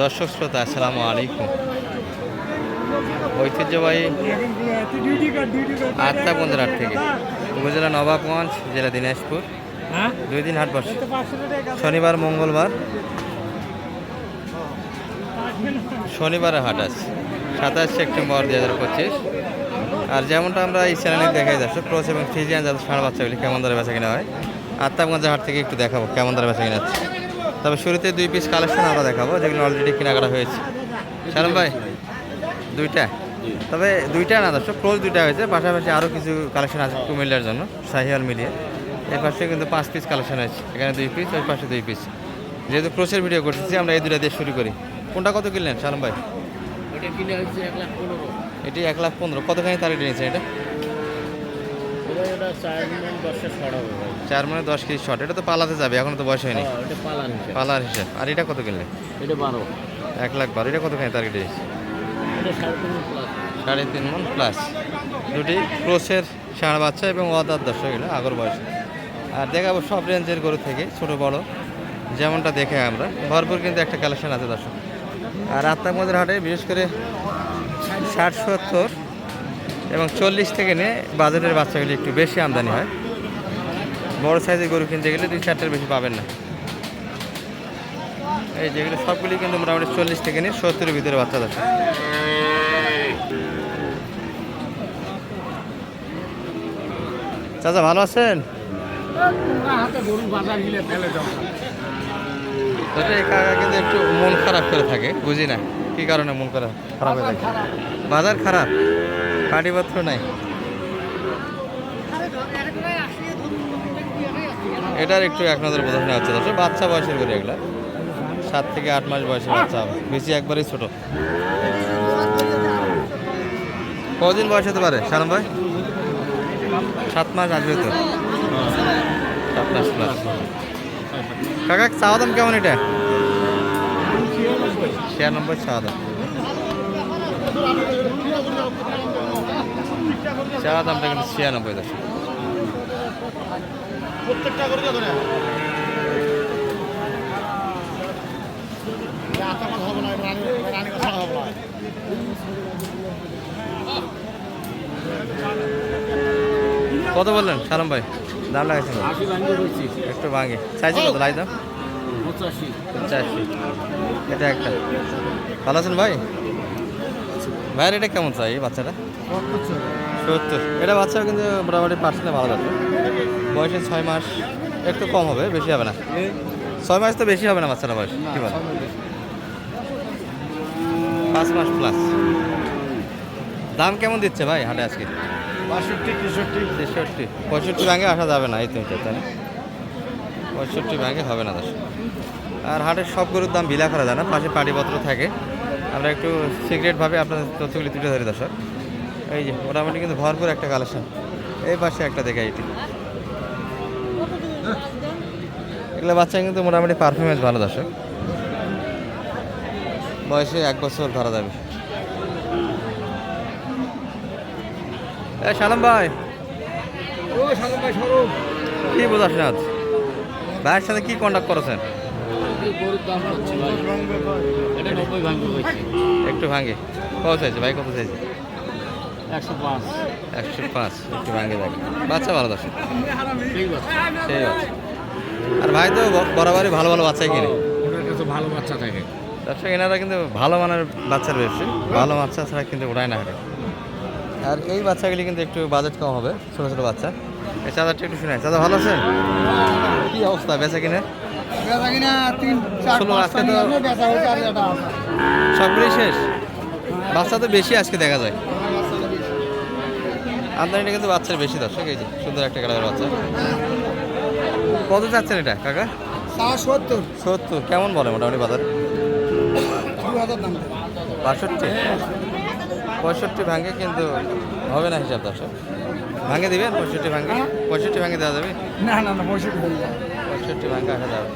দর্শক শ্রোতা আসসালামু আলাইকুম। ঐতিহ্যবাহী আটটা হাট থেকে। উপজেলা নবাবগঞ্জ জেলা দিনাজপুর। দুই দিন হাট বসে। শনিবার মঙ্গলবার। শনিবারে হাট আছে। সাতাশ সেপ্টেম্বর দুই হাজার পঁচিশ। আর যেমনটা আমরা এই চ্যানেলে দেখাই যাচ্ছি ক্রস এবং ফিজিয়ান যাদের ষাঁড় বাচ্চাগুলি কেমন দরে বেচা কিনা হয়। আত্মাবগঞ্জের হাট থেকে একটু দেখাবো কেমন দরে বেচা কিনা তবে শুরুতে দুই পিস কালেকশন আমরা দেখাবো যেগুলো অলরেডি কেনাকাটা হয়েছে। শালম ভাই দুইটা? তবে দুইটা না দর্শক ক্লোজ দুইটা হয়েছে পাশাপাশি আরও কিছু কালেকশন আছে কুমিল্লার জন্য সাহিয়াল মিলিয়ে। এই পাশে কিন্তু পাঁচ পিস কালেকশন আছে এখানে দুই পিস ওই পাশে দুই পিস যেহেতু ক্রোসের ভিডিও করতেছি আমরা এই দুটা দিয়ে শুরু করি। কোনটা কত কিনলেন শালম ভাই? এটি এক লাখ পনেরো। কতখানি তারিখ নিয়েছে এটা? চার মানে দশ কেজি শর্ট এটা তো পালাতে যাবে এখনও তো বয়স হয়নি। হ্যাঁ, পালান পালার হিসাব। আর এটা কত কিনলে? এটা বারো। এক লাখ বারো এটা কতখানি সাড়ে তিন প্লাস সাড়ে তিন মন প্লাস দুটি ক্রোসের ষাঁড় বাচ্চা এবং অদার দর্শক এগুলো আগর বয়স। আর দেখাবো সব রেঞ্জের গরু থেকে ছোট বড়। যেমনটা দেখে আমরা। ভরপুর কিন্তু একটা কালেকশন আছে দর্শক। আর আত্মাকমদের হাটে বিশেষ করে ষাট সত্তর। এবং চল্লিশ থেকে নিয়ে বাজেটের বাচ্চাগুলি একটু বেশি আমদানি হয়। বড় সাইজের গরু কিনতে গেলে দুই চারটার বেশি পাবেন না। এই যেগুলো সবগুলি কিন্তু মোটামুটি চল্লিশ থেকে নিয়ে সত্তরের ভিতরে বাচ্চা দর্শক চাচা, ভালো আছেন? কিন্তু একটু মন খারাপ করে থাকে, বুঝি না। কি কারণে মন খারাপ? খারাপ থাকে? বাজার খারাপ? কাটিপত্র নাই। এটার একটু এক নজর নেওয়া হচ্ছে দর্শক, বাচ্চা বয়সের করে এগুলা। সাত থেকে আট মাস বয়সের বাচ্চা বেশি একবারই ছোট। কদিন বয়স হতে পারে সালাম ভাই? সাত মাস আসবে তো। সাত মাস কাকা, চাওয়া দাম কেমন এটা? ছিয়ানব্বই চাওয়া দাম চাওয়া দামটা কিন্তু ছিয়ানব্বই দশ কত বললেন সালাম ভাই? দাম লাগাইছেন আশি ভাঙে বলছি একটু ভাঙে। চাইছি কত? লাই দাম পঁচাশি। পঁচাশি। এটা একটা। ভালো আছেন ভাই? ভাইয়ের এটা কেমন চাই এই বাচ্চাটা? সত্তর। এটা বাচ্চা কিন্তু মোটামুটি পার্সেন্টে ভালো যাচ্ছে। বয়সে ছয় মাস একটু কম হবে বেশি হবে না। ছয় মাস তো বেশি হবে না বাচ্চাটা বয়স কি বল পাঁচ মাস প্লাস দাম কেমন দিচ্ছে ভাই হাটে আজকে? বাষট্টি তেষট্টি। তেষট্টি। পঁয়ষট্টি ভাঙে আসা যাবে না এই তো তাই? পঁয়ষট্টি ভাঙে হবে না দশ। আর হাটের সব গরুর দাম বিলা করা যায় না পাশে পাটিপত্র থাকে। আমরা একটু সিক্রেটভাবে আপনাদের তথ্যগুলি তুলে ধরি দর্শক। এই যে মোটামুটি কিন্তু ভরপুর একটা কালেকশন এই পাশে একটা দেখে এটি এগুলো বাচ্চা কিন্তু মোটামুটি পারফরমেন্স ভালো দর্শক। বয়সে এক বছর ধরা যাবে। সালাম ভাই। ও সালাম ভাই সরব কি বোঝাস না আজ? ভাইয়ের সাথে কি কন্ট্যাক্ট করেছেন? একটু ভাঙে। কত চাইছে ভাই? কত চাইছে একশো পাঁচ। একশো পাঁচ। একটু ভাঙে ভাঙে বাচ্চা ভালো দর্শক ঠিক আছে। আর ভাই তো বরাবরই ভালো ভালো বাচ্চাই কিনে। ভালো বাচ্চা থাকে। দর্শক এনারা কিন্তু ভালো মানের বাচ্চার ব্যবসায়ী ভালো বাচ্চা ছাড়া কিন্তু ওড়ায় না হাটে আর এই বাচ্চাগুলি কিন্তু একটু বাজেট কম হবে ছোটো ছোটো বাচ্চা। এই চাদারটা একটু শুনে চাদা ভালো আছে? কী অবস্থা? বেচা কিনে? সবগুলোই শেষ? বাচ্চা তো বেশি আজকে দেখা যায়। আমদানিটা কিন্তু বাচ্চার বেশি দর্শক এই যে সুন্দর একটা কালারের বাচ্চা। কত চাচ্ছেন এটা কাকা? সত্তর। সত্তর কেমন বলে মোটামুটি বাজার? বাষট্টি? পঁয়ষট্টি ভাঙে কিন্তু হবে না হিসাব দর্শক। ভাঙে দিবেন? পঁয়ষট্টি ভাঙে? পঁয়ষট্টি ভাঙে দেওয়া যাবে? না না না পঁয়ষট্টি পঁয়ষট্টি ভাঙে আসা যাবে।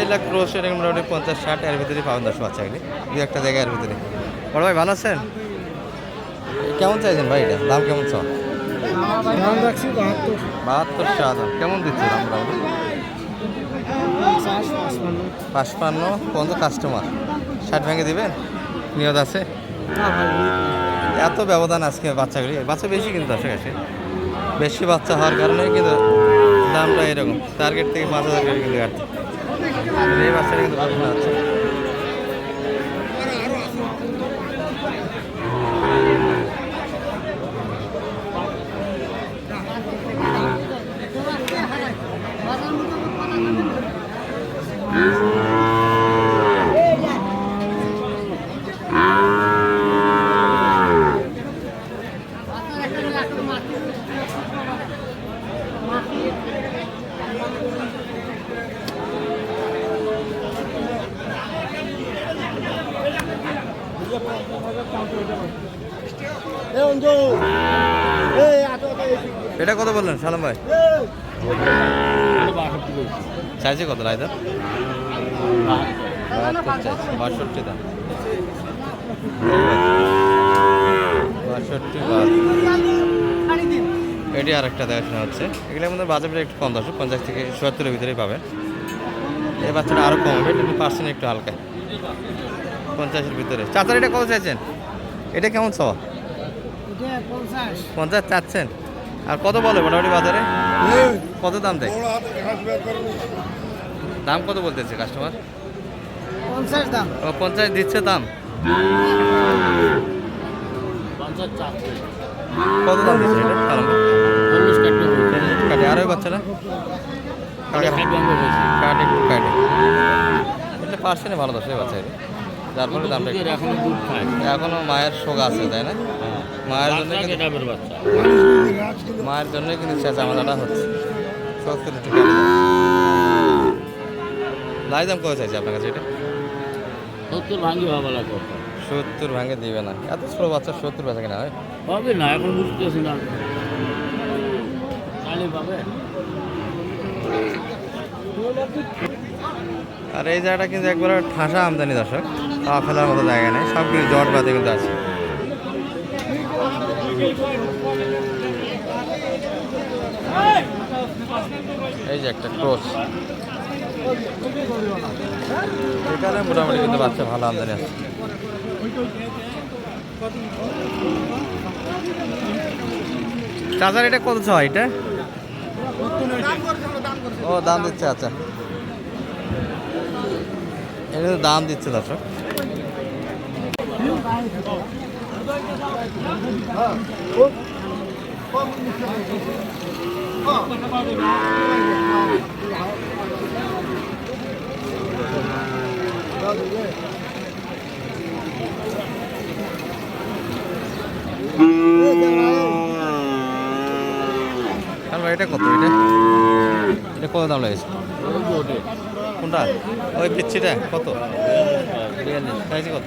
এই লাখ ক্রোশের মোটামুটি পঞ্চাশ ষাট এর ভিতরে পাবেন দশ বাচ্চাগুলি দু একটা জায়গায় এর ভিতরে। বড় ভাই ভালো আছেন? কেমন চাইছেন ভাই এটা? দাম কেমন চাও দাম রাখছি বাহাত্তর। বাহাত্তর সাত কেমন দিচ্ছে দাম মোটামুটি? পাঁচপান্ন পর্যন্ত কাস্টমার ষাট ভেঙে দিবেন? নিয়ত আছে? এত ব্যবধান আজকে বাচ্চাগুলি। বাচ্চা বেশি কিন্তু আসে গেছে বেশি বাচ্চা হওয়ার কারণে কিন্তু দামটা এরকম। টার্গেট থেকে পাঁচ হাজার কিন্তু কাটছে। এই বাচ্চাটা কিন্তু ভালো আছে এটা কত বললেন, সালাম ভাই? চাইছে কত রায়দা বাষট্টি দাম। বাষট্টি এটি আর একটা দেখাশোনা হচ্ছে। এগুলো আমাদের বাজারটা একটু কম দশ পঞ্চাশ থেকে সত্তরের ভিতরেই পাবেন। এই বাচ্চাটা আরও কম হবে, কিন্তু পার্সেন্ট একটু হালকা। পঞ্চাশের ভিতরে। চাচার এটা কত চাইছেন? এটা কেমন এটা পঞ্চাশ চাচ্ছেন। আর কত বলে মোটামুটি বাজারে? কত দাম দেয়? দাম কত বলতেছে কাস্টমার পঞ্চাশ দাম। পঞ্চাশ দিচ্ছে দাম। কত দাম দিচ্ছে এটা? কাটে আরও বাচ্চারা কাটে এটা পার্সেন্টে ভালো দশ বাচ্চা যার ফলে দামটা এখনও মায়ের শোক আছে তাই না? মায়ের জন্য মায়ের জন্য কিন্তু চেঁচা মাথাটা হচ্ছে। কেটে দাও লাই দাম কত চাইছে আপনার কাছে এটা? সত্তর ভাঙি ভাবা লাগবে সত্তর ভাঙে দিবে না। এত ছোটো বাচ্চা সত্তর বেচা কিনা হয়? হবে না এখন বুঝতেছি না। পাবে। আর এই জায়গাটা কিন্তু একবারে ঠাসা আমদানি দর্শক। পা ফেলার মতো জায়গা নেই। সব কিছু জট বাদে কিন্তু আছে। এই যে একটা ক্রোচ এখানে মোটামুটি কিন্তু বাচ্চা ভালো আমদানি আছে। চাচার এটা কত ছয় এটা? ও, দাম দিচ্ছে আচ্ছা। এটা দাম দিচ্ছে, দর্শক। এটা কত এটা? এটা কত দাম লেগেছে? কোনটা? ওই পিচ্ছিটা কত? বিয়াল্লিশ। সাইজ কত?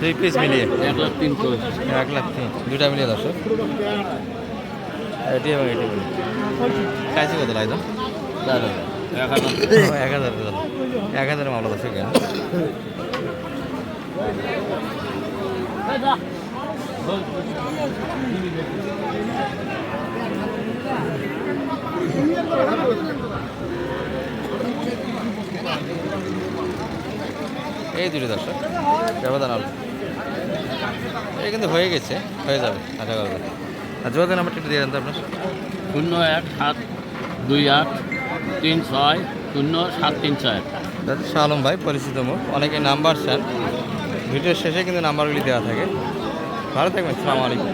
দুই পিস মিলিয়ে। এক লাখ তিন এক লাখ তিন। দুইটা মিলিয়ে দর্শক এটি এবং এটি মিলিয়ে। চাইছি কত লাই দাম এক হাজার। এক হাজার দাম এক হাজারের মামলা দর্শক কেন? এই দুটো দর্শক ব্যবধান অল্প এটা কিন্তু হয়ে গেছে হয়ে যাবে আশা করা যায়। আর যোগাযোগ নাম্বারটা একটু দিয়ে দেন তো আপনার। শূন্য এক সাত দুই আট তিন ছয় শূন্য সাত তিন ছয়। দাদা শাহ আলম ভাই পরিচিত মুখ। অনেকে নাম্বার চান। ভিডিওর শেষে কিন্তু নাম্বারগুলি দেওয়া থাকে। ভালো থাকবেন সালাম আলাইকুম।